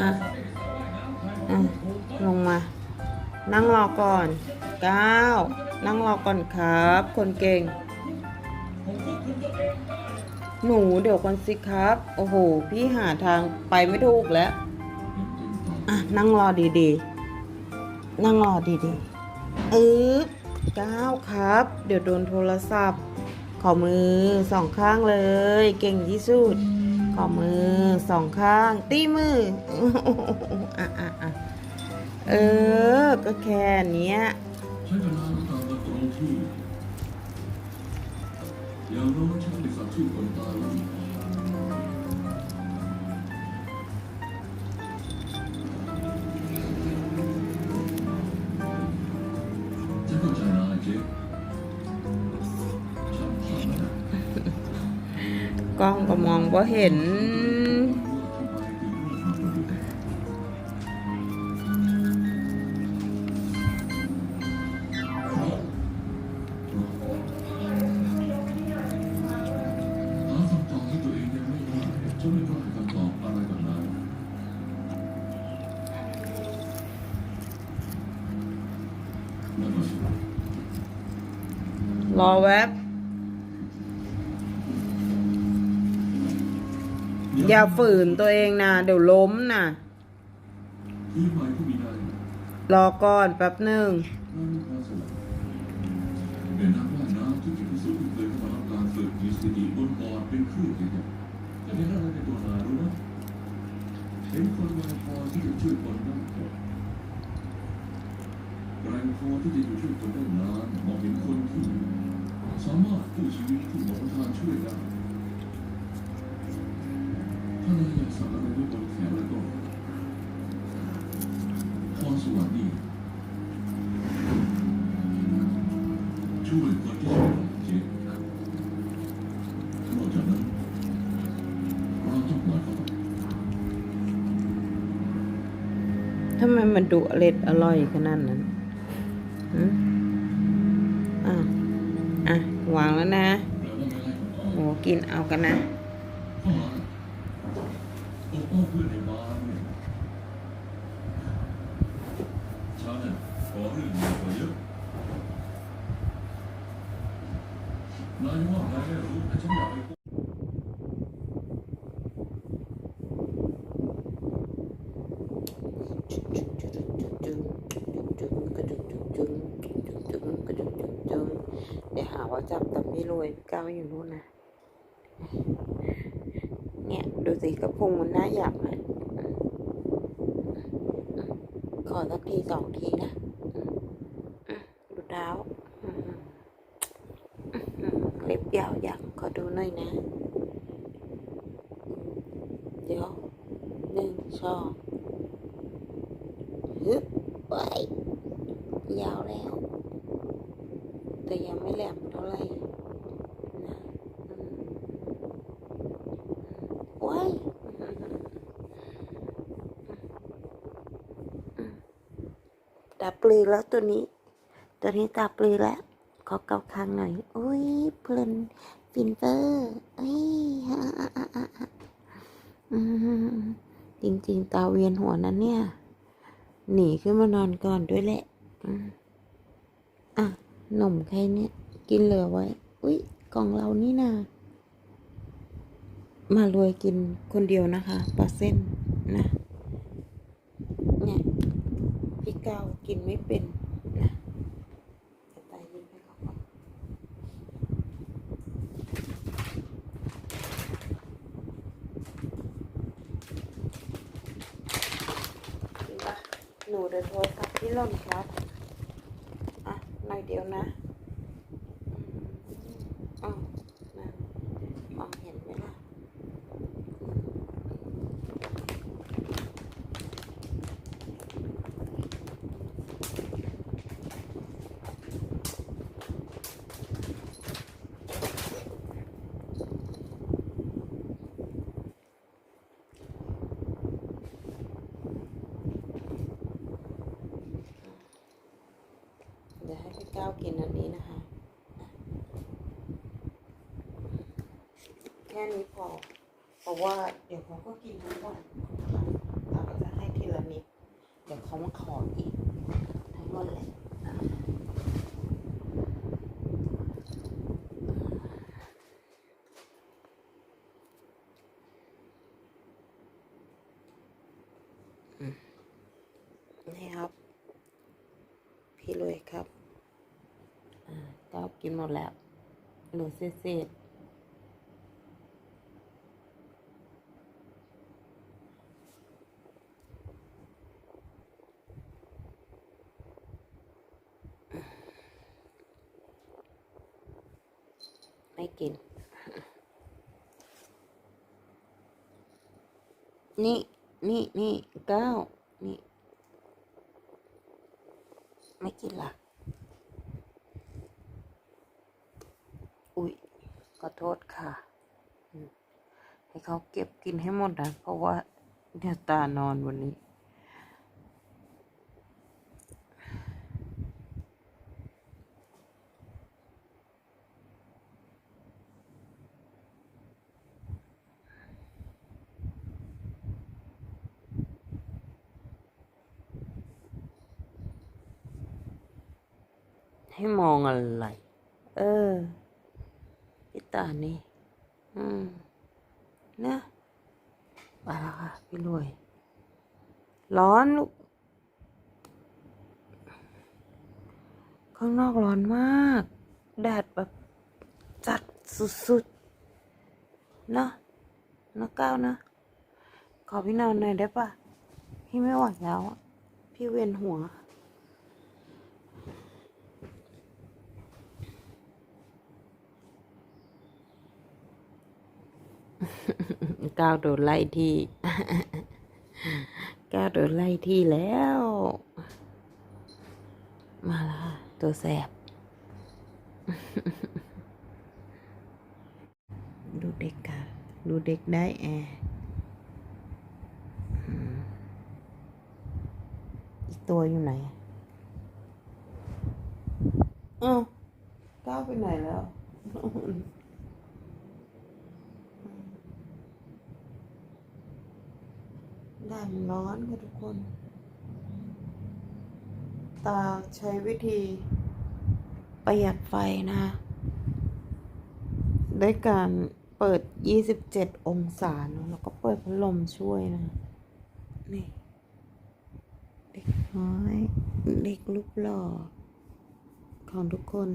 อะอะลงมา นั่งรอก่อนก้านั่งรอก่อนครับ คนเก่ง หนูเดี๋ยวก่อนสิครับ โอ้โห พี่หาทางไปไม่ถูกแล้ว อะ นั่งรอดีๆ นั่งรอดีๆเออก้าครับ เดี๋ยวโดนโทรศัพท์ขอมือสองข้างเลย เก่งที่สุด ข้อมือสองข้าง ตีมืออะอะอะเออ ก็แค่เนี้ยใช้เวลาในการมาตรงที่อย่างน้อยฉันได้สักชื่อคนตายแล้ว ล้องก็มองว่าเห็นหาคำตอบที่ตัวเองยังไม่ได้จนไม่กล้าให้คำตอบอะไรแบบนั้นนั่นก็สิรอแวบ อย่าฝืนตัวเองนะ เดี๋ยวล้มนะรอก่อนแป๊บหนึ่งนั่นพาสวรรค์เป็นนักว่ายน้ำที่เก่งที่สุดที่เคยเข้ามารับการฝึกมีสติบนบอร์ดเป็นคลื่นใหญ่ๆแต่เห็นอะไรในตัวนารู้ไหมเห็นคนแรงพอที่จะช่วยคนได้แรงพอที่จะอยู่ช่วยคนได้นานมองเห็นคนที่สามารถกู้ชีวิตที่หมอทานช่วยได้ ถ้านายอยากสั่งอะไรไว้บนแขนแล้วก็พรสวรรค์นี่ช่วยคนที่ช่วยเจ็บนอกจากนั้นเราต้องปล่อยเขาทำไมมันดุเล็ดอร่อยขนาดนั้นหืมอะอะวางแล้วนะแปลว่าไม่ไล่คนออกโหกินเอากันนะ ข้อหาปกป้องเพื่อนในบ้านเนี่ยฉันน่ะขอเรื่องเดียวกว่า เนี่ย ดูสิกระพุ้งมันน่าอยากไหมขอสักทีสองทีนะดูเท้าเล็บยาวอยากขอดูหน่อยนะ เดี๋ยวหนึ่งสองฮึบไว้ยาวแล้ว แต่ยังไม่แหลมเท่าไหร่นะอืม ไว้ตาปลือแล้วตัวนี้ ตัวนี้ตาปลือแล้ว ขอเกาคางหน่อยอุ้ยเพลินฟินเฟอร์เอ้ยฮ่าฮ่าฮ่าฮ่าฮ่าอืมจริงๆ ตาเวียนหัวนั้นเนี่ย หนีขึ้นมานอนก่อนด้วยแหละอะหนมใครเนี่ย กินเหลือไว้ อุ้ยกล่องเรานี่นา มารวยกินคนเดียวนะคะปลาเส้นนะเนี่ยพี่เก้ากินไม่เป็นนะจะตายยินไปเขาก่อนจริงหนูเดินโทรศัพท์ที่หล่นครับ อะหน่อยเดียวนะอืมนั่นมองเห็นไหมล่ะเดี๋ยวให้พี่ก้าวกินอันนี้นะคะอะแค่นี้พอ เพราะว่าเดี๋ยวเขาก็กินทั้งวันนะคะเดี๋ยวเขามาขออีก ทั้งหมดเลยนี่ครับ พี่ลุยครับอ่าก็กินหมดแล้วหลือเศษ ไม่กิน นี่ นี่ นี่เก้า นี่ ไม่กินละอุ๊ย ขอโทษค่ะ ให้เขาเก็บกินให้หมดนะ เพราะว่าเดี๋ยวตานอนวันนี้ ให้มองอะไร เออพี่ตานี่อืมนะไปแล้วค่ะพี่รวย ร้อนลูก ข้างนอกร้อนมาก แดดแบบจัดสุดๆนะนะก้าวนะ ขอพี่นอนหน่อยได้ปะพี่ไม่ไหวแล้วอะพี่เวียนหัว ก้าวโดนไล่ที่ก้าวโดนไล่ที่แล้ว มาละตัวแสบ ดูเด็กค่ะดูเด็กได้แออีกตัวอยู่ไหนอ้าวก้าวไปไหนแล้ว แดดมันร้อนค่ะทุกคน ตาใช้วิธี ประหยัดไฟนะคะด้วยการเปิด 27 องศาเนอะแล้วก็เปิดพัดลมช่วยนะ นี่ เด็กน้อย เด็กรูปหล่อ ของทุกคน